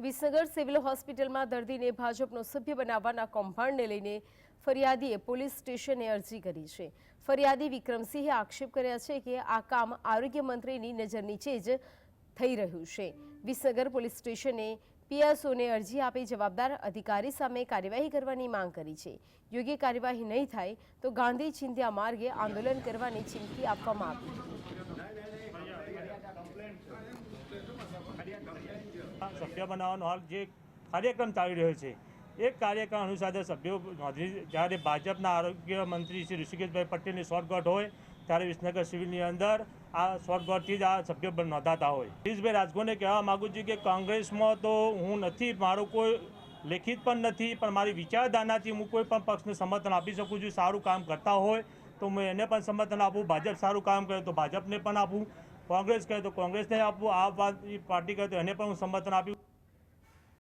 Visnagar civil હોસ્પિટલમાં દર્દીને ભાજપનો સભ્ય બનાવવાના કૌભાંડને લઈને ફરિયાદીએ પોલીસ સ્ટેશને અરજી કરી છે. ફરિયાદી વિક્રમસિંહે આક્ષેપ કર્યા છે કે આ કામ આરોગ્ય મંત્રીની નજર નીચે જ થઈ રહ્યું છે. વિસનગર પોલીસ સ્ટેશને પીએસઓને અરજી આપી જવાબદાર અધિકારી સામે કાર્યવાહી કરવાની માંગ કરી છે. યોગ્ય કાર્યવાહી નહીં થાય તો ગાંધી ચિંધ્યા માર્ગે આંદોલન કરવાની ચીમકી આપવામાં આવી. સભ્ય બનાવવાનો હાલ જે કાર્યક્રમ ચાલી રહ્યો છે એ કાર્યક્રમ અનુસાર સભ્યો નોંધણી જ્યારે ભાજપના આરોગ્ય મંત્રી શ્રી ઋષિકેશભાઈ પટેલની શોર્ટકટ હોય, ત્યારે વિસનગર સિવિલની અંદર આ શોર્ટકટથી જ આ સભ્ય નોંધાતા હોય. હરીશભાઈ રાજગોને કહેવા માગું છું કે કોંગ્રેસમાં તો હું નથી, મારું કોઈ લેખિત પણ નથી, પણ મારી વિચારધારણાથી હું કોઈ પણ પક્ષને સમર્થન આપી શકું છું, સારું કામ કરતા હોય, તો હું એને પણ સમર્થન આપું, ભાજપ સારું કામ કરે તો ભાજપને પણ આપું, કોંગ્રેસ કહે તો કોંગ્રેસને આપવું આ પાર્ટી કહે તો એને પણ હું સમર્થન આપ્યું